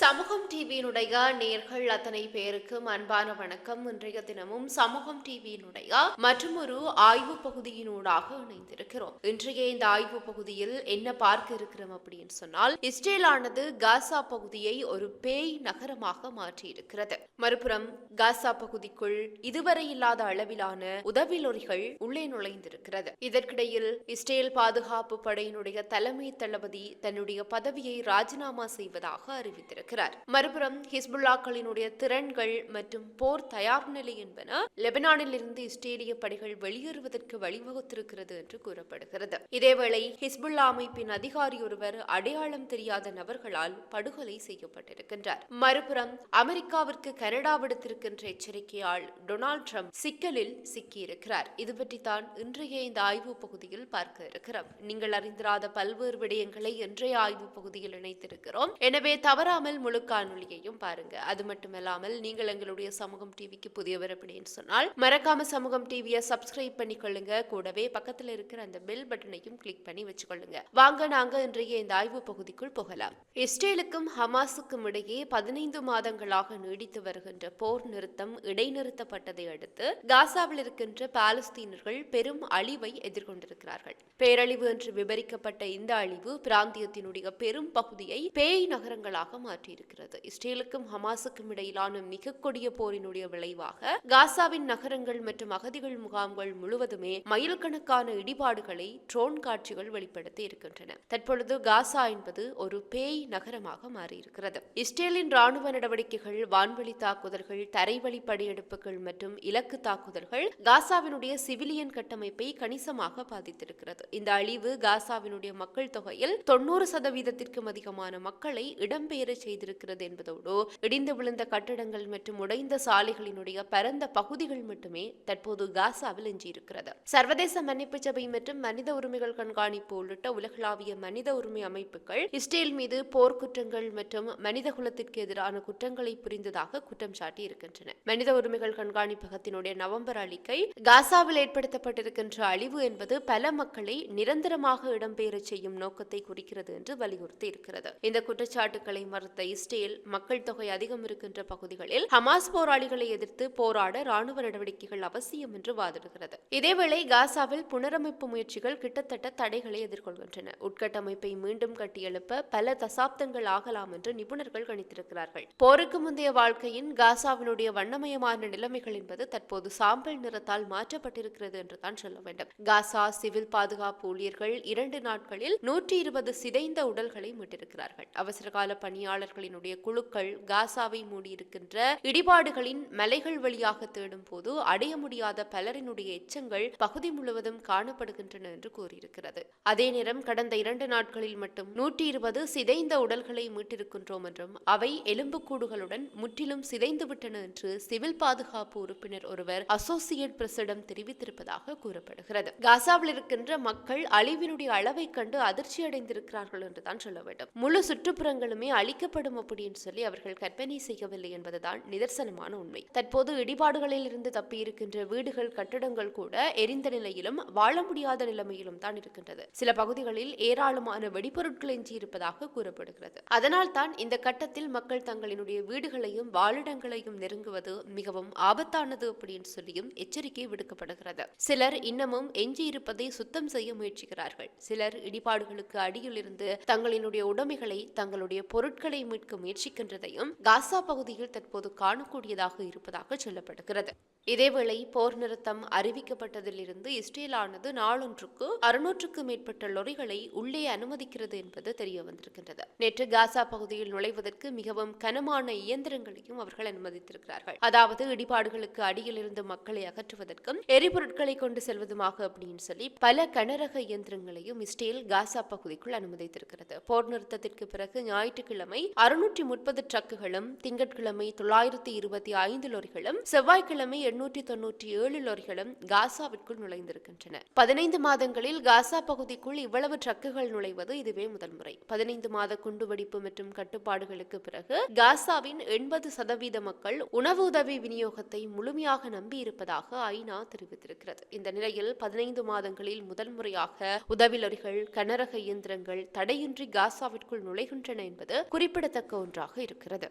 சமூகம் டிவியினுடைய நேர்கள் அத்தனை பேருக்கும் அன்பான வணக்கம். இன்றைய தினமும் சமூகம் டிவியினுடைய மற்றும் ஒரு ஆய்வு பகுதியினூடாக இணைந்திருக்கிறோம். இன்றைய இந்த ஆய்வு பகுதியில் என்ன பார்க்க இருக்கிறோம் அப்படின்னு சொன்னால் இஸ்ரேலானது காசா பகுதியை ஒரு பேய் நகரமாக மாற்றியிருக்கிறது. மறுபுறம் காசா பகுதிக்குள் இதுவரை இல்லாத அளவிலான உதவிலொறிகள் உள்ளே நுழைந்திருக்கிறது. இதற்கிடையில் இஸ்ரேல் பாதுகாப்பு படையினுடைய தலைமை தளபதி தன்னுடைய பதவியை ராஜினாமா செய்வதாக அறிவித்திருக்கிறார். கூறியிருக்கிறார் மறுபுறம் ஹிஸ்புல்லாக்களினுடைய திறன்கள் மற்றும் போர் தயார் நிலை என்பன லெபனானில் இருந்து இஸ்ரேலிய படைகள் வெளியேறுவதற்கு வழிவகுத்திருக்கிறது என்று கூறப்படுகிறது. இதேவேளை ஹிஸ்புல்லா அமைப்பின் அதிகாரி ஒருவர் அடையாளம் தெரியாத நபர்களால் படுகொலை செய்யப்பட்டிருக்கின்றார். மறுபுறம் அமெரிக்காவிற்கு கனடா விடுத்திருக்கின்ற எச்சரிக்கையால் டொனால்ட் ட்ரம்ப் சிக்கலில் சிக்கியிருக்கிறார். இது பற்றி தான் இன்றைய இந்த ஆய்வு பகுதியில் பார்க்க இருக்கிறோம். நீங்கள் அறிந்திராத பல்வேறு விடயங்களை இன்றைய ஆய்வு பகுதியில் இணைத்திருக்கிறோம். எனவே தவறாமல் முழு காணொலியையும் பாருங்க. அது மட்டுமல்லாமல் நீங்கள் எங்களுடைய சமூகம் டிவிக்கு புதியவர் அப்படின்னு சொன்னால் மறக்காம சமூகம் டிவியை சப்ஸ்கிரைப் பண்ணிக்கொள்ளுங்க. கூடவே பக்கத்தில் இருக்கிற அந்த பெல் பட்டனையும் கிளிக் பண்ணி வச்சுக்கொள்ளுங்க. வாங்க நாங்க இன்றைய இந்த ஆய்வு பகுதிக்குள் போகலாம். இஸ்ரேலுக்கும் ஹமாஸுக்கும் இடையே பதினைந்து மாதங்களாக நீடித்து வருகின்ற போர் நிறுத்தம் இடைநிறுத்தப்பட்டதை அடுத்து காசாவில் இருக்கின்ற பாலஸ்தீனர்கள் பெரும் அழிவை எதிர்கொண்டிருக்கிறார்கள். பேரழிவு என்று விவரிக்கப்பட்ட இந்த அழிவு பிராந்தியத்தினுடைய பெரும் பகுதியை பேய் நகரங்களாக மாற்றியிருக்கிறது இஸ்ரேலுக்கும் ஹமாஸுக்கும் இடையிலான மிக கொடிய போரினுடைய விளைவாக காசாவின் நகரங்கள் மற்றும் அகதிகள் முகாம்கள் முழுவதுமே மைல் கணக்கான இடிபாடுகளை ட்ரோன் காட்சிகள் வெளிப்படுத்தி இருக்கின்றன. தற்பொழுது காசா என்பது ஒரு பேய் நகரமாக மாறியிருக்கிறது. இஸ்ரேலின் ராணுவ நடவடிக்கைகள் வான்வழி தாக்குதல்கள் தரைவழி படையெடுப்புகள் மற்றும் இலக்கு தாக்குதல்கள் காசாவினுடைய சிவிலியன் கட்டமைப்பை கணிசமாக பாதித்திருக்கிறது. இந்த அழிவு காசாவினுடைய மக்கள் தொகையில் தொண்ணூறு சதவீதத்திற்கும் அதிகமான மக்களை இடம்பெயர செய்திருக்கிறது என்பதோடு இடிந்து விழுந்த கட்டடங்கள் மற்றும் உடைந்த சாலைகளினுடைய பரந்த பகுதிகள் மட்டுமே தற்போது காசாவில் எஞ்சியிருக்கிறது. சர்வதேச மன்னிப்பு சபை மற்றும் மனித உரிமைகள் கண்காணிப்பு உள்ளிட்ட உலகளாவிய மனித உரிமை அமைப்புகள் இஸ்ரேல் மீது போர்க்குற்றங்கள் மற்றும் மனித குலத்திற்கு எதிரான குற்றங்களை புரிந்ததாக குற்றம் சாட்டி இருக்கின்றன மனித உரிமைகள் கண்காணிப்பகத்தினுடைய நவம்பர் அறிக்கை காசாவில் ஏற்படுத்தப்பட்டிருக்கின்ற அழிவு என்பது பல மக்களை நிரந்தரமாக இடம்பெயரச் செய்யும் நோக்கத்தை குறிக்கிறது என்று வலியுறுத்தி இருக்கிறது இந்த குற்றச்சாட்டுகளை மறுத்த இஸ்ரேல் மக்கள் தொகை அதிகம் இருக்கின்ற பகுதிகளில் ஹமாஸ் போராளிகளை எதிர்த்து போராட ராணுவ நடவடிக்கைகள் அவசியம் என்று வாதிடுகிறது. இதேவேளை காசாவில் புனரமைப்பு முயற்சிகள் கிட்டத்தட்ட தடைகளை எதிர்கொள்கின்றன. உட்கட்டமைப்பை மீண்டும் கட்டியெழுப்ப பல தசாப்தங்கள் ஆகலாம் என்று நிபுணர்கள் கணித்திருக்கிறார்கள். போருக்கு முந்தைய வாழ்க்கையின் காசாவினுடைய வண்ணமயமான நிலைமைகள் என்பது தற்போது சாம்பல் நிறத்தால் மாற்றப்பட்டிருக்கிறது என்றுதான் சொல்ல வேண்டும். காசா சிவில் பாதுகாப்பு ஊழியர்கள் இரண்டு நாட்களில் நூற்றி இருபது சிதைந்த உடல்களை மீட்டிருக்கிறார்கள். அவசரகால பணியாளர் பணியாளர்களினுடைய குழுக்கள் காசாவை மூடியிருக்கின்ற இடிபாடுகளின் மலைகள் வழியாக தேடும் போது அடைய முடியாத பலரினுடைய எச்சங்கள் பகுதி முழுவதும் காணப்படுகின்றன என்று கூறியிருக்கிறது. அதே நேரம் கடந்த இரண்டு நாட்களில் மட்டும் நூற்றி இருபது சிதைந்த உடல்களை மீட்டிருக்கின்றோம் என்றும் அவை எலும்புக்கூடுகளுடன் முற்றிலும் சிதைந்துவிட்டன என்று சிவில் பாதுகாப்பு உறுப்பினர் ஒருவர் அசோசியேட் பிரசிடம் தெரிவித்திருப்பதாக கூறப்படுகிறது. காசாவில் இருக்கின்ற மக்கள் அழிவினுடைய அளவை கண்டு அதிர்ச்சி அடைந்திருக்கிறார்கள் என்றுதான் சொல்ல வேண்டும். முழு சுற்றுப்புறங்களுமே அழிக்க அழிக்கப்படும் அப்படின்னு சொல்லி அவர்கள் கற்பனை செய்யவில்லை என்பதுதான் நிதர்சனமான உண்மை. தற்போது இடிபாடுகளில் இருந்து தப்பியிருக்கின்ற வீடுகள் கட்டடங்கள் கூட எரிந்த நிலையிலும் வாழ முடியாத நிலைமையிலும் தான் இருக்கின்றது. சில பகுதிகளில் ஏராளமான வெடிபொருட்கள் எஞ்சியிருப்பதாக கூறப்படுகிறது. அதனால் தான் இந்த கட்டத்தில் மக்கள் தங்களினுடைய வீடுகளையும் வாழிடங்களையும் நெருங்குவது மிகவும் ஆபத்தானது அப்படின்னு சொல்லியும் எச்சரிக்கை விடுக்கப்படுகிறது. சிலர் இன்னமும் எஞ்சி இருப்பதை சுத்தம் செய்ய முயற்சிக்கிறார்கள். சிலர் இடிபாடுகளுக்கு அடியில் இருந்து தங்களினுடைய உடைமைகளை தங்களுடைய பொருட்களை மீட்க முயற்சிக்கின்றதையும் காசா பகுதியில் தற்போது காணக்கூடியதாக இருப்பதாக சொல்லப்படுகிறது. இதேவேளை போர் நிறுத்தம் அறிவிக்கப்பட்டதிலிருந்து இஸ்ரேலானது நாளொன்றுக்கு அறுநூற்றுக்கு மேற்பட்ட லொரிகளை உள்ளே அனுமதிக்கிறது என்பது தெரிய வந்திருக்கின்றது நேற்று காசா பகுதியில் நுழைவதற்கு மிகவும் கனமான இயந்திரங்களையும் அவர்கள் அனுமதித்திருக்கிறார்கள். அதாவது இடிபாடுகளுக்கு அடியில் இருந்து மக்களை அகற்றுவதற்கும் எரிபொருட்களை கொண்டு செல்வதுமாக அப்படின்னு சொல்லி பல கனரக இயந்திரங்களையும் இஸ்ரேல் காசா பகுதிக்குள் அனுமதித்திருக்கிறது. போர் நிறுத்தத்திற்கு பிறகு ஞாயிற்றுக்கிழமை அறுநூற்றி முப்பது ட்ரக்குகளும் திங்கட்கிழமை தொள்ளாயிரத்தி இருபத்தி ஐந்து லொரிகளும் செவ்வாய்க்கிழமை எண்ணூற்றி தொன்னூற்றி ஏழு லொரிகளும் காசாவிற்குள் நுழைந்திருக்கின்றன. பதினைந்து மாதங்களில் காசா பகுதிக்குள் இவ்வளவு ட்ரக்குகள் நுழைவது இதுவே முதல் முறை. பதினைந்து மாத குண்டுவெடிப்பு மற்றும் கட்டுப்பாடுகளுக்கு பிறகு காசாவின் எண்பது சதவீத மக்கள் உணவு உதவி விநியோகத்தை முழுமையாக நம்பியிருப்பதாக ஐநா தெரிவித்திருக்கிறது. இந்த நிலையில் பதினைந்து மாதங்களில் முதல் முறையாக உதவி லொரிகள் கனரக இயந்திரங்கள் தடையின்றி காசாவிற்குள் நுழைகின்றன என்பது குறிப்பிடத்தக்க ஒன்றாக இருக்கிறது.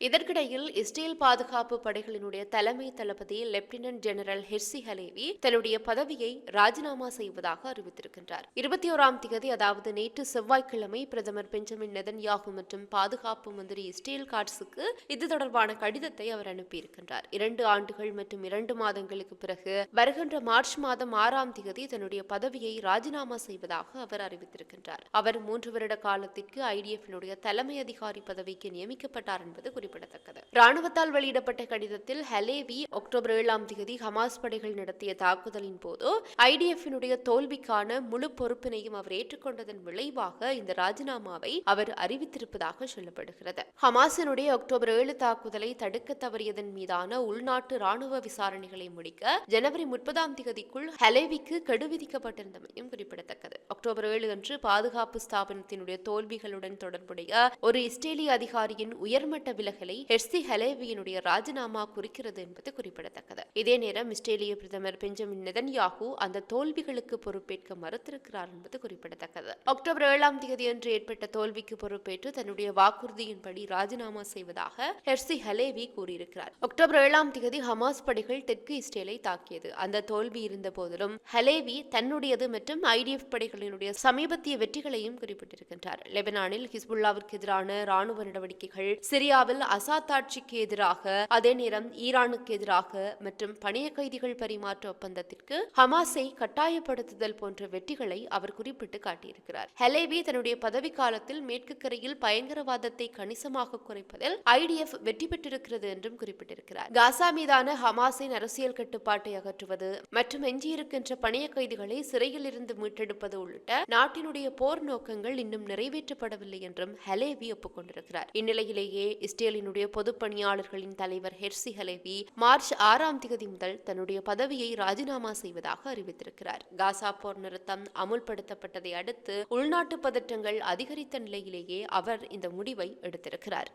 இதற்கிடையில் இஸ்ரேல் பாதுகாப்பு படைகளினுடைய தலைமை தளபதி லெப்டினன்ட் ஜெனரல் ஹெர்சி ஹலேவி தன்னுடைய பதவியை ராஜினாமா செய்வதாக அறிவித்திருக்கின்றார். இருபத்தி ஓராம் தேதி அதாவது நேற்று செவ்வாய்க்கிழமை பிரதமர் பெஞ்சமின் நெதன்யாகு மற்றும் பாதுகாப்பு மந்திரி இஸ்ரேல் காட்ஸுக்கு இது தொடர்பான கடிதத்தை அவர் அனுப்பியிருக்கின்றார். இரண்டு ஆண்டுகள் மற்றும் இரண்டு மாதங்களுக்கு பிறகு வருகின்ற மார்ச் மாதம் ஆறாம் தேதி தன்னுடைய பதவியை ராஜினாமா செய்வதாக அவர் அறிவித்திருக்கின்றார். அவர் மூன்று வருட காலத்திற்கு ஐடிஎஃபினுடைய தலைமை அதிகாரி பதவிக்கு நியமிக்கப்பட்டார் என்பது குறிப்பிடத்தக்கது. ராணுவத்தால் வெளியிடப்பட்ட கடிதத்தில் ஹலேவி அக்டோபர் ஏழாம் தேதி ஹமாஸ் படைகள் நடத்திய தாக்குதலின் போது ஐடிஎஃபினுடைய தோல்விக்கான முழு பொறுப்பினையும் அவர் ஏற்றுக்கொண்டதன் விளைவாக இந்த ராஜினாமாவை அவர் அறிவித்திருப்பதாக சொல்லப்படுகிறது. ஹமாஸினுடைய அக்டோபர் ஏழு தாக்குதலை தடுக்க தவறியதன் மீதான உள்நாட்டு ராணுவ விசாரணைகளை முடிக்க ஜனவரி முப்பதாம் தேதிக்குள் ஹலேவிக்கு கெடு விதிக்கப்பட்டிருந்தமையும் குறிப்பிடத்தக்கது. அக்டோபர் ஏழு அன்று பாதுகாப்பு ஸ்தாபனத்தினுடைய தோல்விகளுடன் தொடர்புடைய ஒரு இஸ்ரேலிய அதிகாரியின் உயர்மட்ட விலக விலகலை ஹெர்சி ஹலேவியினுடைய ராஜினாமா குறிக்கிறது என்பது குறிப்பிடத்தக்கது. இதே நேரம் இஸ்ரேலிய பிரதமர் பெஞ்சமின் நெதன்யாகு அந்த தோல்விகளுக்கு பொறுப்பேற்க மறுத்திருக்கிறார் என்பது குறிப்பிடத்தக்கது. அக்டோபர் ஏழாம் தேதியன்று ஏற்பட்ட தோல்விக்கு பொறுப்பேற்று தன்னுடைய வாக்குறுதியின்படி ராஜினாமா செய்வதாக ஹெர்சி ஹலேவி கூறியிருக்கிறார். அக்டோபர் ஏழாம் தேதி ஹமாஸ் படைகள் தெற்கு இஸ்ரேலை தாக்கியது. அந்த தோல்வி இருந்த போதிலும் ஹலேவி தன்னுடையது மற்றும் ஐடிஎஃப் படைகளினுடைய சமீபத்திய வெற்றிகளையும் குறிப்பிட்டிருக்கின்றார். லெபனானில் ஹிஸ்புல்லாவிற்கு எதிரான ராணுவ நடவடிக்கைகள் சிரியாவில் அசாத் ஆட்சிக்கு எதிராக அதே நேரம் ஈரானுக்கு எதிராக மற்றும் பணிய கைதிகள் பரிமாற்ற ஒப்பந்தத்திற்கு ஹமாஸை கட்டாயப்படுத்துதல் போன்ற வெற்றிகளை அவர் குறிப்பிட்டு காட்டியிருக்கிறார். ஹெலேவி தன்னுடைய பதவி காலத்தில் மேற்கு கரையில் பயங்கரவாதத்தை கணிசமாக குறைப்பதில் ஐடிஎஃப் வெற்றி பெற்றிருக்கிறது என்றும் குறிப்பிட்டிருக்கிறார். காசா மீதான ஹமாஸின் அரசியல் கட்டுப்பாட்டை அகற்றுவது மற்றும் எஞ்சியிருக்கின்ற பணிய கைதிகளை சிறையில் இருந்து மீட்டெடுப்பது உள்ளிட்ட நாட்டினுடைய போர் நோக்கங்கள் இன்னும் நிறைவேற்றப்படவில்லை என்றும் ஹலேவி ஒப்புக்கொண்டிருக்கிறார். இந்நிலையிலேயே இஸ்ரேல் பொதுப் பணியாளர்களின் தலைவர் ஹெர்சி ஹலேவி மார்ச் ஆறாம் தேதி முதல் தன்னுடைய பதவியை ராஜினாமா செய்வதாக அறிவித்திருக்கிறார். காசா போர் நிறுத்தம் அமுல்படுத்தப்பட்டதை அடுத்து உள்நாட்டு பதற்றங்கள் அதிகரித்த நிலையிலேயே அவர் இந்த முடிவை எடுத்திருக்கிறார்.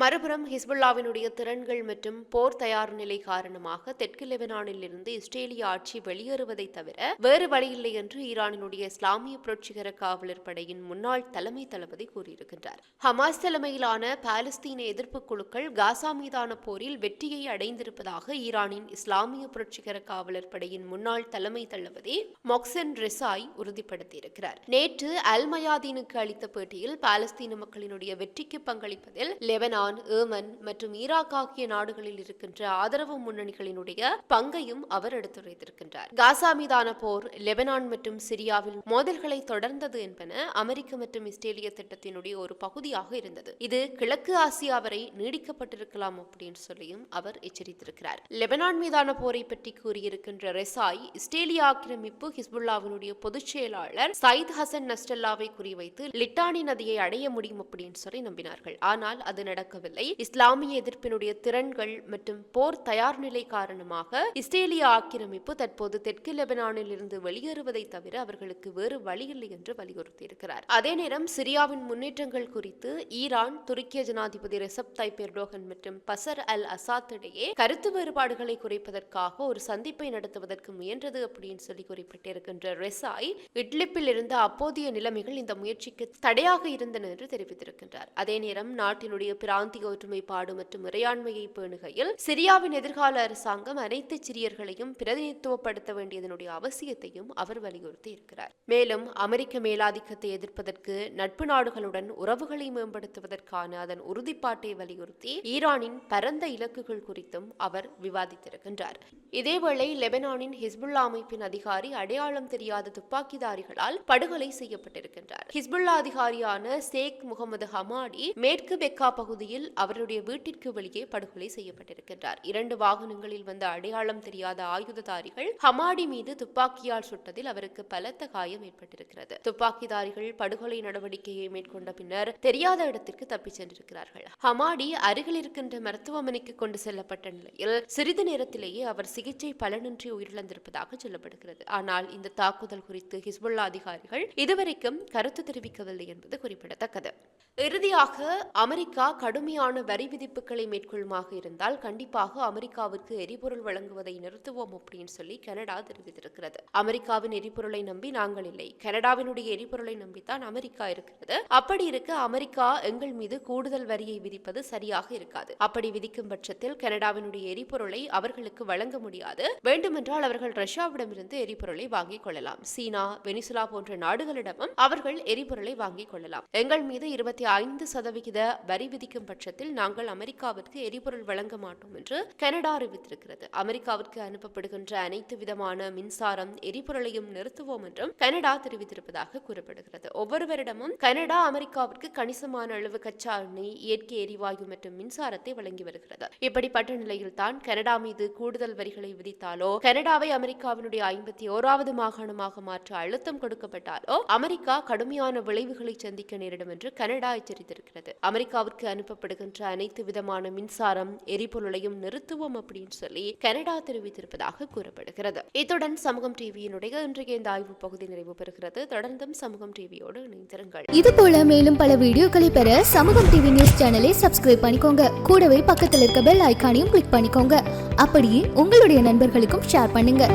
மறுபுறம் ஹிஸ்புல்லாவினுடைய திறன்கள் மற்றும் போர் தயார் நிலை காரணமாக தெற்கு லெபனானில் இருந்து இஸ்ரேலிய ஆட்சி வெளியேறுவதை தவிர வேறு வழியில்லை என்று ஈரானினுடைய இஸ்லாமிய புரட்சிகர காவலர் படையின் முன்னாள் தலைமை தளபதி கூறியிருக்கின்றார். ஹமாஸ் தலைமையிலான பாலஸ்தீன எதிர்ப்பு குழுக்கள் காசா மீதான போரில் வெற்றியை அடைந்திருப்பதாக ஈரானின் இஸ்லாமிய புரட்சிகர காவலர் படையின் முன்னாள் தலைமை தளபதி மொக்சன் ரெசாய் உறுதிப்படுத்தியிருக்கிறார். நேற்று அல் மயாதீனுக்கு அளித்த பேட்டியில் பாலஸ்தீன மக்களினுடைய வெற்றிக்கு பங்களிப்பதில் லெபனான் ஏமன் மற்றும் ஈராக் ஆகிய நாடுகளில் இருக்கின்ற ஆதரவு முன்னணிகளினுடைய பங்கையும் அவர் எடுத்துரைத்திருக்கின்றார். காசா மீதான போர் லெபனான் மற்றும் சிரியாவில் மோதல்களை தொடர்ந்தது என்பன அமெரிக்க மற்றும் இஸ்ரேலிய திட்டத்தினுடைய ஒரு பகுதியாக இருந்தது. இது கிழக்கு ஆசியா வரை நீடிக்கப்பட்டிருக்கலாம் அப்படின்னு சொல்லியும் அவர் எச்சரித்திருக்கிறார். லெபனான் மீதான போரை பற்றி கூறியிருக்கின்ற ரெசாய் இஸ்ரேலிய ஆக்கிரமிப்பு ஹிஸ்புல்லாவினுடைய பொதுச் செயலாளர் சயித் ஹசன் நஸ்டல்லாவை குறிவைத்து லிட்டானி நதியை அடைய முடியும் அப்படின்னு சொல்லி நம்பினார்கள். ஆனால் அது நடக்கவில்லை. இஸ்லாமிய எதிர்ப்பினுடைய திறன்கள் மற்றும் போர் தயார் நிலை காரணமாக இஸ்ரேலிய ஆக்கிரமிப்பு தற்போது தெற்கு லெபனானில் இருந்து வெளியேறுவதை தவிர அவர்களுக்கு வேறு வழியில்லை என்று வலியுறுத்தியிருக்கிறார். அதே நேரம் சிரியாவின் முன்னேற்றங்கள் குறித்து ஈரான் துருக்கிய ஜனாதிபதி ரெசப் தைப் எர்டோகன் மற்றும் பசர் அல் அசாத் இடையே கருத்து வேறுபாடுகளை குறைப்பதற்காக ஒரு சந்திப்பை நடத்துவதற்கு முயன்றது அப்படின்னு சொல்லி குறிப்பிட்டிருக்கின்ற ரெசாய் இட்லிப்பில் இருந்த அப்போதைய நிலைமைகள் இந்த முயற்சிக்கு தடையாக இருந்தன என்று தெரிவித்திருக்கின்றார். அதே நேரம் நாட்டினுடைய பிற பிராந்திய ஒற்றுமைப்பாடு மற்றும் இறையாண்மையை பேணுகையில் சிரியாவின் எதிர்கால அரசாங்கம் அனைத்து சிரியர்களையும் பிரதிநிதித்துவப்படுத்த வேண்டியதனுடைய அவசியத்தையும் அவர் வலியுறுத்தி இருக்கிறார் மேலும் அமெரிக்க மேலாதிக்கத்தை எதிர்ப்பதற்கு நட்பு நாடுகளுடன் உறவுகளை மேம்படுத்துவதற்கான அதன் உறுதிப்பாட்டை வலியுறுத்தி ஈரானின் பரந்த இலக்குகள் குறித்தும் அவர் விவாதித்திருக்கின்றார். இதேவேளை லெபனானின் ஹிஸ்புல்லா அமைப்பின் அதிகாரி அடையாளம் தெரியாத துப்பாக்கிதாரிகளால் படுகொலை செய்யப்பட்டிருக்கின்றார். ஹிஸ்புல்லா அதிகாரியான சேக் முகமது ஹமாடி மேற்கு பெக்கா பகுதி பகுதியில் அவருடைய வீட்டிற்கு வெளியே படுகொலை செய்யப்பட்டிருக்கின்றார். இரண்டு வாகனங்களில் வந்த அடையாளம் தெரியாத ஆயுததாரிகள் ஹமாடி மீது துப்பாக்கியால் சுட்டதில் அவருக்கு பலத்த காயம் ஏற்பட்டிருக்கிறது. துப்பாக்கிதாரிகள் படுகொலை நடவடிக்கையை மேற்கொண்ட பின்னர் தெரியாத இடத்திற்கு தப்பிச் சென்றிருக்கிறார்கள். ஹமாடி அருகில் இருக்கின்ற மருத்துவமனைக்கு கொண்டு செல்லப்பட்ட நிலையில் சிறிது நேரத்திலேயே அவர் சிகிச்சை பலனின்றி உயிரிழந்திருப்பதாக சொல்லப்படுகிறது. ஆனால் இந்த தாக்குதல் குறித்து ஹிஸ்புல்லா அதிகாரிகள் இதுவரைக்கும் கருத்து தெரிவிக்கவில்லை என்பது குறிப்பிடத்தக்கது. இறுதியாக அமெரிக்கா கடுமையான வரி விதிப்புகளை மேற்கொள்ளுமாக இருந்தால் கண்டிப்பாக அமெரிக்காவிற்கு எரிபொருள் வழங்குவதை நிறுத்துவோம் அப்படின்னு சொல்லி கனடா தெரிவித்திருக்கிறது. அமெரிக்காவின் எரிபொருளை நம்பி நாங்கள் இல்லை. கனடாவினுடைய எரிபொருளை நம்பித்தான் அமெரிக்கா இருக்கிறது. அப்படி இருக்க அமெரிக்கா எங்கள் மீது கூடுதல் வரியை விதிப்பது சரியாக இருக்காது. அப்படி விதிக்கும் பட்சத்தில் கனடாவினுடைய எரிபொருளை அவர்களுக்கு வழங்க முடியாது. வேண்டுமென்றால் அவர்கள் ரஷ்யாவிடமிருந்து எரிபொருளை வாங்கிக் கொள்ளலாம். சீனா வெனிசுலா போன்ற நாடுகளிடமும் அவர்கள் எரிபொருளை வாங்கிக் கொள்ளலாம். எங்கள் மீது இருபத்தி ஐந்து சதவிகித வரி விதிக்கும் பட்சத்தில் நாங்கள் அமெரிக்காவிற்கு எரிபொருள் வழங்க மாட்டோம் என்று கனடா அறிவித்திருக்கிறது. அமெரிக்காவிற்கு அனுப்பப்படுகின்ற அனைத்து விதமான மின்சாரம் எரிபொருளையும் நிறுத்துவோம் என்றும் கனடா தெரிவித்திருப்பதாக கூறப்படுகிறது. ஒவ்வொருவரிடமும் கனடா அமெரிக்காவிற்கு கணிசமான அளவு கச்சா எண்ணெய் இயற்கை எரிவாயு மற்றும் மின்சாரத்தை வழங்கி வருகிறது. இப்படிப்பட்ட நிலையில் தான் கனடா மீது கூடுதல் வரிகளை விதித்தாலோ கனடாவை அமெரிக்காவினுடைய ஐம்பத்தி ஓராவது மாகாணமாக மாற்ற அழுத்தம் கொடுக்கப்பட்டாலோ அமெரிக்கா கடுமையான விளைவுகளை சந்திக்க நேரிடும் என்று கனடா எச்சரித்திருக்கிறது. அமெரிக்காவிற்கு அனுப்பப்படுகின்ற அனைத்து விதமான மின்சாரம் எரிபொருளையும் நிறுத்துவோம் அப்படின்னு சொல்லி கனடா தெரிவித்திருப்பதாக கூறப்படுகிறது. இத்துடன் சமூகம் டிவியினுடைய இன்றைய இந்த ஆய்வு பகுதி நிறைவு பெறுகிறது. தொடர்ந்தும் சமூகம் டிவியோடு இணைந்திருங்கள். இது போல மேலும் பல வீடியோக்களை பெற சமூகம் டிவி நியூஸ் சேனலை சப்ஸ்கிரைப் பண்ணிக்கோங்க. கூடவே பக்கத்தில் இருக்க பெல் ஐகானையும் கிளிக் பண்ணிக்கோங்க. அப்படியே உங்களுடைய நண்பர்களுக்கும் ஷேர் பண்ணுங்க.